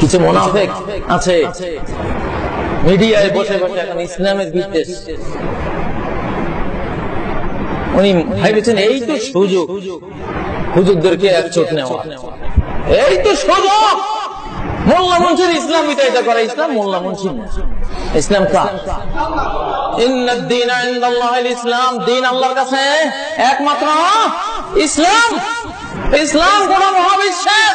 কিছু মোনাফেক আছে? মিডিয়ায় বসে বসে এখন ইসলামের বিদ্বেষ। উনি ভাইবেছেন এই তো সুযোগ। হুজুরদেরকে এক চোট নেওয়া। এই তো সুযোগ। একমাত্র ইসলাম। ইসলাম কোন মহাবিশ্বের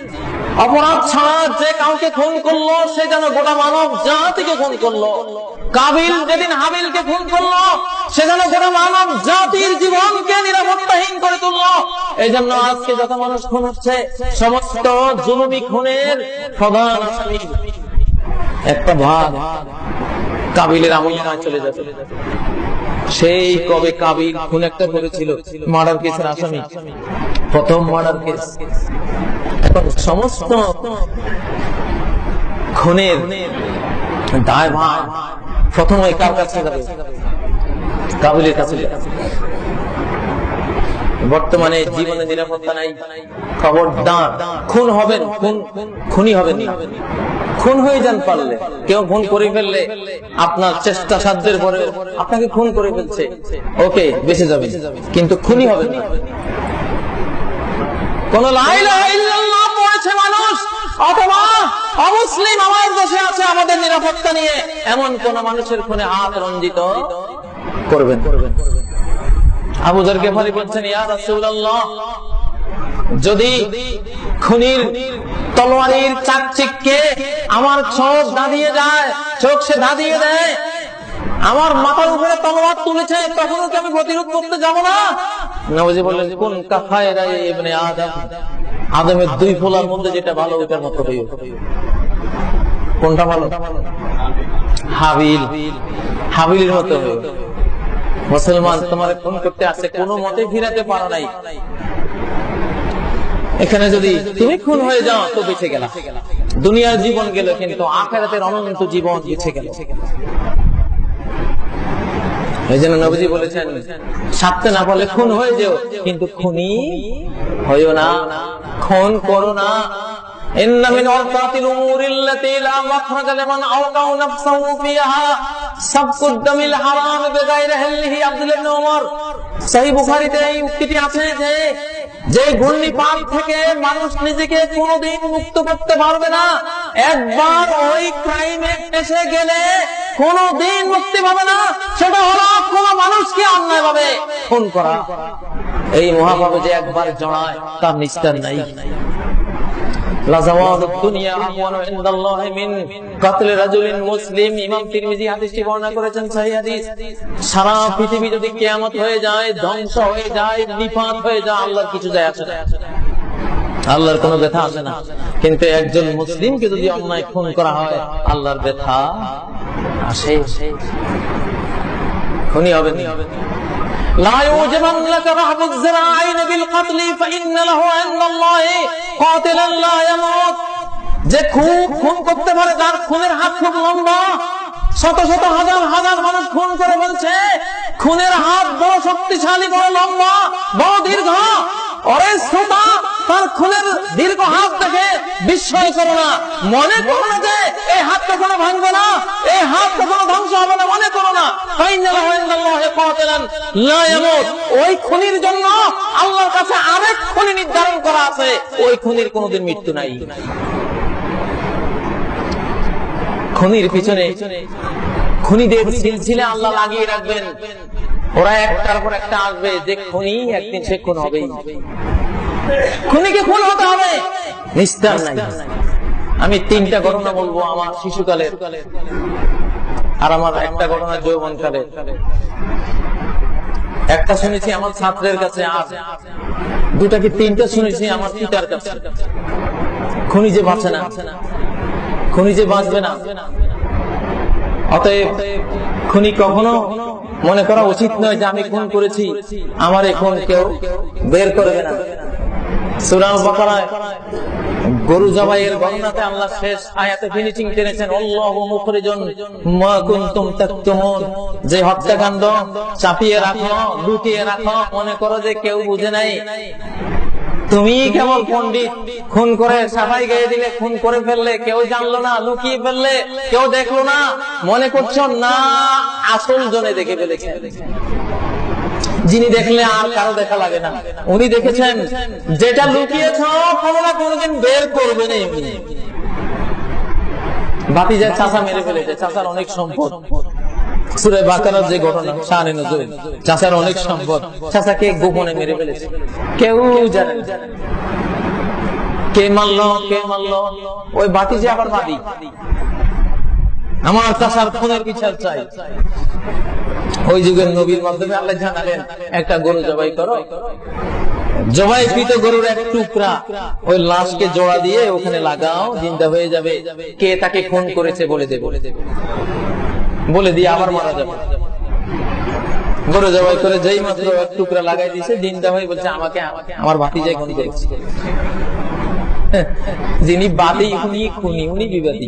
অপরাধ ছাড়া যে কাউকে খুন করল, সে যেন গোটা মানব জাতিকে খুন করল। কাবিল যেদিন হাবিলকে খুন করল, সে যেন গোটা মানব জাতির জীবনকে নিরাপত্তাহীন করে তুললো। এই জন্য আজকে যত মানুষ খুন হচ্ছে, সমস্ত জুলুমি খুনের প্রধান একটা ভাগ কাবিলের আমল চলে যাবে সেই কবে কাবিল খুন একটা করেছিল, মার্ডার কেসের আসামি। প্রথম মার্ডার কেস। সমস্ত খুনের দায় ভার প্রথম ওই কার কাছে কাবিলের কাছে বর্তমানে জীবনে নিরাপত্তা নাই, খবরদার, খুন হবেন, খুন খুনি হবেন খুন হয়ে যান পারলে, কেউ খুন করে ফেললে আপনার চেষ্টা সাধ্যের পরে আপনাকে খুন করে ফেলছে। ওকে, বেঁচে যাবে কিন্তু খুনি হবেন না। কোন মানুষ অথবা অমুসলিম আমার দেশে আছে, আমাদের নিরাপত্তা নিয়ে এমন কোন মানুষের হাত রঞ্জিত করবেন। যদি খুনির তলোয়ারির চাকচিককে আমার চোখ দাঁড়িয়ে যায়, চোখ সে দাঁড়িয়ে দেয়, আমার মাথার উপরে তলোয়ার তুলেছে, তখনও কি আমি প্রতিরোধ করতে যাব না? নবজি বললেন কোন কাফায় ইবনে আদমের দুই ফোলার মধ্যে যেটা ভালো, ওইটার মতো হইও কোনটা ভালো? হাবিল। হাবিলের মতো হইও মুসলমান তোমার খুন করতে আসে, কোনো মতে ফিরাতে পারো নাই। এখানে যদি তুমি খুন হয়ে যাও, তো বেঁচে গেল। দুনিয়ার জীবন গেল, কিন্তু আখেরাতের অনন্ত জীবন বেঁচে গেল। এই জন্য নবীজি বলেছেন সাথে না বলে খুন হয়ে যেও কিন্তু খুনি হইও না খুন করো না إن من أوقات الأمور التي لا مخرج لمن أوقع نفسه فيها سبق الدم الحرام بغير حله عبد الله بن عمر সহি বুখারীতে এই উক্তিটি আছে যে যে ঘূর্ণিপাত থেকে মানুষ নিজেকে কোনোদিন মুক্ত করতে পারবে না, একবার ওই ক্রাইমে এসে গেলে কোনোদিন মুক্তি পাবে না, সেটা হলো কোন মানুষকে অন্যায় ভাবে, খুন করা। এই মহাভাবে যে একবার জড়ায়, তার নিস্তার নাই। সারা পৃথিবী যদি কিয়ামত হয়ে যায় ধ্বংস হয়ে যায় নিপাত হয়ে যায় আল্লাহর কিছু যায় আসে না আল্লাহর কোনো ব্যথা আসে না কিন্তু একজন মুসলিমকে যদি অন্যায় খুন করা হয় আল্লাহর ব্যথা আসে খুনি হবে না لا يوجبن لك رهب الزراعين بالقتل فإن له عند الله قاتلا لا يموت যে খুন খুন করতে পারে, তার খুনের হাত খুব লম্বা। শত শত হাজার হাজার মানুষ খুন করে বলছে খুনের হাত বড় শক্তিশালী, বড় লম্বা, বড় দীর্ঘ। অরে শ্রোতা তার দীর্ঘ হাত দেখে বিস্ময় করো না, মনে করো না যে এই হাত কখনো ভাঙবে না এই হাত কখনো ধ্বংস হবে না, মনে করো না। আল্লাহ লাগিয়ে রাখবেন। ওরা একটার পর একটা আসবে, যে খুনি একদিন সে খুন হবেই। খুনিকে খুন হতে হবে। নিস্তার নাই। আমি তিনটা ঘটনা বলব আমার শিশুকালের আর আমার একটা ঘটনা যৌবনকালের একটা শুনেছি আমার ছাত্রের কাছে আর, দুটা কি তিনটা শুনেছি আমার পিতার কাছে। খুনি যে বাঁচে না, খুনি যে বাঁচবে না। অতএব খুনি কখনো মনে করা উচিত নয় যে আমি খুন করেছি, আমার এখন কেউ বের করবে না। গরু জবাইয়ের বর্ণনাতে আল্লাহ শেষ আয়াতে ফিনিশিং টেনেছেন মুখরিজন তাকতুমুন যে হত্যাকাণ্ড চাপিয়ে রাখো, লুকিয়ে রাখো, মনে করো যে কেউ বুঝে নাই। তুমি কেবল পণ্ডিত, খুন করে সাফাই গেয়ে দিলে, খুন করে ফেললে, কেউ জানলো না, লুকিয়ে ফেললে, কেউ দেখল না, মনে করছ, না, আসল জনে দেখে ফেলেছে। যিনি দেখলে আর কারও দেখা লাগে না। উনি দেখেছেন, যেটা লুকিয়েছ কোনো না কোনোদিন বের করবে না এমনি। বাতি যায় চাষা মেরে ফেলেছে চাষার অনেক সম্পদ। চাষার অনেক সম্পদ। ওই বাতি যে আবার বাদী। আমার চাষার খুনের বিচার চাই। ওই যুগের নবীর মাধ্যমে আল্লাহ জানালেন, একটা গরু জবাই করো। জবাই কৃত গরুর এক টুকরা, ওই লাশকে জোড়া দিয়ে ওখানে লাগাও, জিন্দা হয়ে যাবে। কে তাকে খুন করেছে বলে দেবে। বলে দিয়ে আবার মারা যাবে। গরু জবাই করে যেই মাত্র এক টুকরা লাগাই দিয়েছে, জিন্দা হয়ে বলছে, আমাকে, আমার ভাতি যায় খুনি করেছে। যিনি বাদী উনি খুনি, উনি বিবাদী।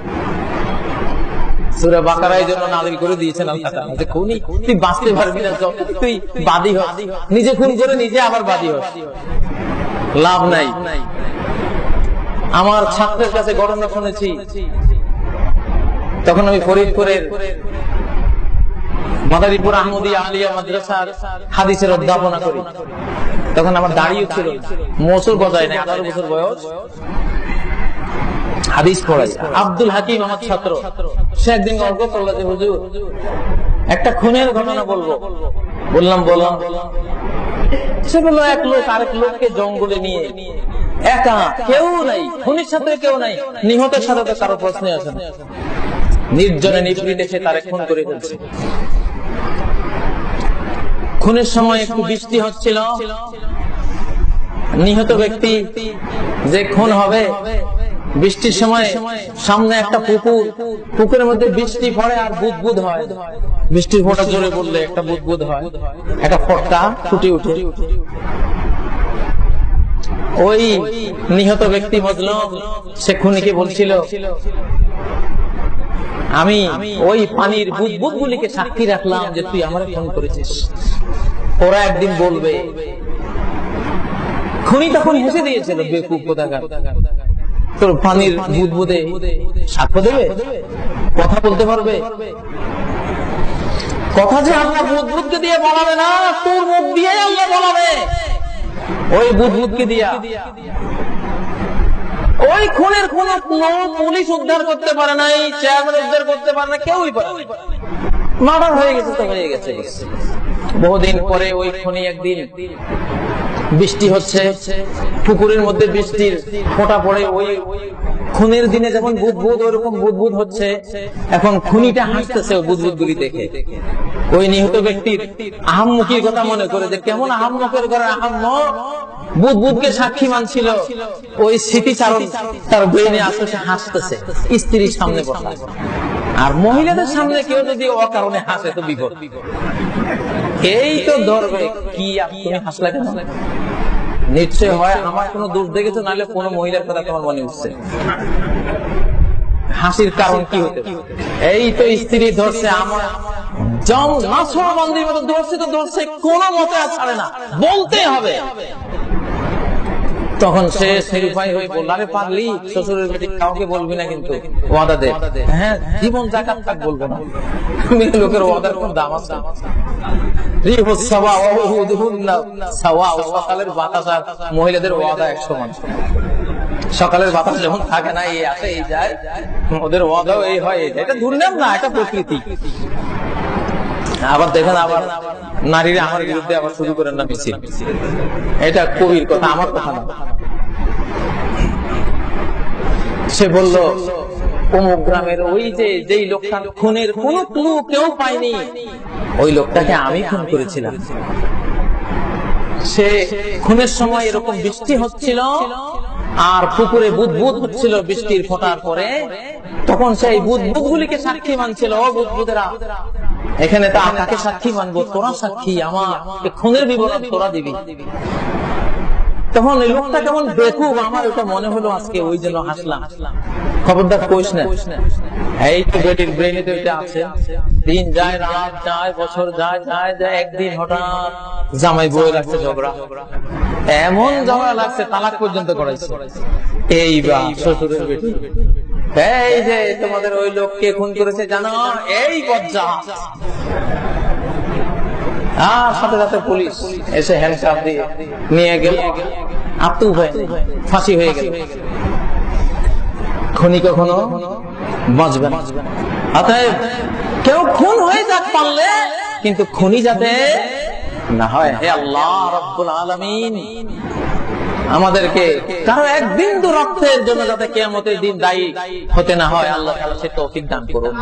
সুরা বাকারাই জন্য নাজিল করে দিয়েছেন আল্লাহ খুনি, তুই বাঁচতে পারবি না, যত তুই বাদী হ নিজে খুন করে নিজে আবার বাদী হ লাভ নাই। আমার ছাত্রের কাছে ঘটনা শুনেছি। তখন আমি ফরিদপুরের মাদারীপুর আহমদিয়া আলিয়া মাদ্রাসার হাদিসের অধ্যাপনা করি। তখন আমার দাঁড়িয়ে ছিল মসুর গজায় না আঠারো বছর বয়স। হাদিস পড়াই আব্দুল হাকিম আমার ছাত্র। সে একদিন গল্প করল যে, হুজুর, একটা খুনের ঘটনা বলব। বললাম বললাম। সে বলল, এক লোক আরেক লোককে জঙ্গলে নিয়ে একা, কেউ নাই, খুনির সাথে কেউ নাই, নিহতের সাথে তো কারও প্রশ্ন আসে নির্জনে নিপীড়িতে সে তারে খুন করে ফেলছে। খুনের সময় একটু বৃষ্টি হচ্ছিল। নিহত ব্যক্তি যে খুন হবে বৃষ্টির সময় সামনে একটা পুকুর, পুকুরের মধ্যে বৃষ্টি পড়ে আর বুদবুদ হয়। বৃষ্টির ফোঁটা জোরে পড়লে একটা বুদবুদ হয়। একটা ফটকা ফুটে উঠে ওই নিহত ব্যক্তি মজলুম সে খুনিকে বলছিল, আমি ওই পানির বুদবুদ গুলিকে সাক্ষী রাখলাম যে তুই আমার ফোন করেছিস। ওরা একদিন বলবে, খুনি তখন হেসে দিয়েছিল, বেকুব কোথাকার? তোর পানির বুদবুদে সাক্ষ্য দেবে? কথা বলতে পারবে? কথা যে আল্লাহ বুদবুদকে দিয়ে বলাবে না, তোর মুখ দিয়ে আল্লাহ বলাবে। ওই বুদবুদকে দিয়া। ওই খুনের কোন পুলিশ উদ্ধার করতে পারে নাই, চেয়ারম্যান উদ্ধার করতে পারে না কেউই পারে মার্ডার হয়ে গেছে তো, হয়ে গেছে। বহুদিন পরে ওই খনি একদিন বৃষ্টি হচ্ছে। পুকুরের মধ্যে বৃষ্টির ফোঁটা পড়ে। ওই খুনের দিনে যখন বুদবুদ, ওইরকম বুদবুদ হচ্ছে, এখন খুনিটা হাসতেছে ওই বুদবুদ গুলি দেখে। ওই নিহত ব্যক্তির আহাম্মুখীর কথা মনে করে যে, কেমন আহাম্মকের ঘরে আহাম্ম? বুদবুদকে সাক্ষী মানছিল ওই স্মৃতিচারণ তার ব্রেনে আসলে হাসতেছে, স্ত্রীর সামনে বসা। আর মহিলাদের সামনে কেউ যদি অকারণে হাসে তো বিপদ। এই তো ধরবে কি তুমি হাসলা কেন? নিশ্চয় হয় আমার কোনো দোষ দেখেছ? নাহলে কোনো মহিলার কথা তোমার মনে উঠছে। হাসির কারণ কি হতে এই তো স্ত্রী ধরছে আমার জম মাছর বন্দির মতো ধরছে তো ধরছে, কোনো মতে আর ছাড়ে না। বলতে হবে। তখন সে সেরিফাই হয়ে বলল আরে পারলি শ্বশুরের বেটি কাউকে বলবি না কিন্তু ওয়াদা দে। হ্যাঁ জীবন জাকাত তাক বলব না। আমি লোকের ওয়াদার কোন দাম আছে। মহিলাদের ওয়াদা এক সমান সকালের বাতাস যখন থাকে না এই আসে এই যায়। ওদের ওয়াদাও এই হয়। এটা দুর্নাম না এটা প্রকৃতি। আবার দেখেন আবার নারীরা আমার বিরুদ্ধে আবার শুরু করেন না মিছিল। এটা কবির কথা, আমার কথা না। সে বলল আর পুকুরে বুদবুদ হচ্ছিল বৃষ্টির ফোটার পরে। তখন সেই বুদবুদ গুলিকে সাক্ষী মানছিল বুদবুদেরা এখানে তা কাকে সাক্ষী মানবো, তোরা সাক্ষী, আমার খুনের বিবরণ তোরা দিবি। তখন এই লোকটা কেমন আমার ওটা মনে হলো আজকে ওই জন্য হাসলাম। খবরদার না। এই তো বেটির ব্রেনে তো এটা আছে। দিন যায়, রাত যায়, বছর যায় যায় যায়, একদিন হঠাৎ জামাই বই লাগছে ঝগড়া। এমন ঝগড়া লাগছে, তালাক পর্যন্ত করাইছে। এই বা শ্বশুরের বেটি। এই যে তোমাদের ওই লোককে খুন করেছে, জানো? এই বজ্জা। সাথে সাথে পুলিশ এসে দিয়ে নিয়ে গেল। আত্ম উভয় ফাঁসি হয়ে গেল। খনি কখনো বাঁচবে অতএব কেউ খুন হয়ে যাক পারলে, কিন্তু খুনি যাতে না হয়। হে আল্লাহ রব্বুল আলামিন। আমাদেরকে কারও একদিন বিন্দু রক্তের জন্য যাতে কেমতের দিন দায়ী হতে না হয়, আল্লাহ সে তৌফিক দান করুন।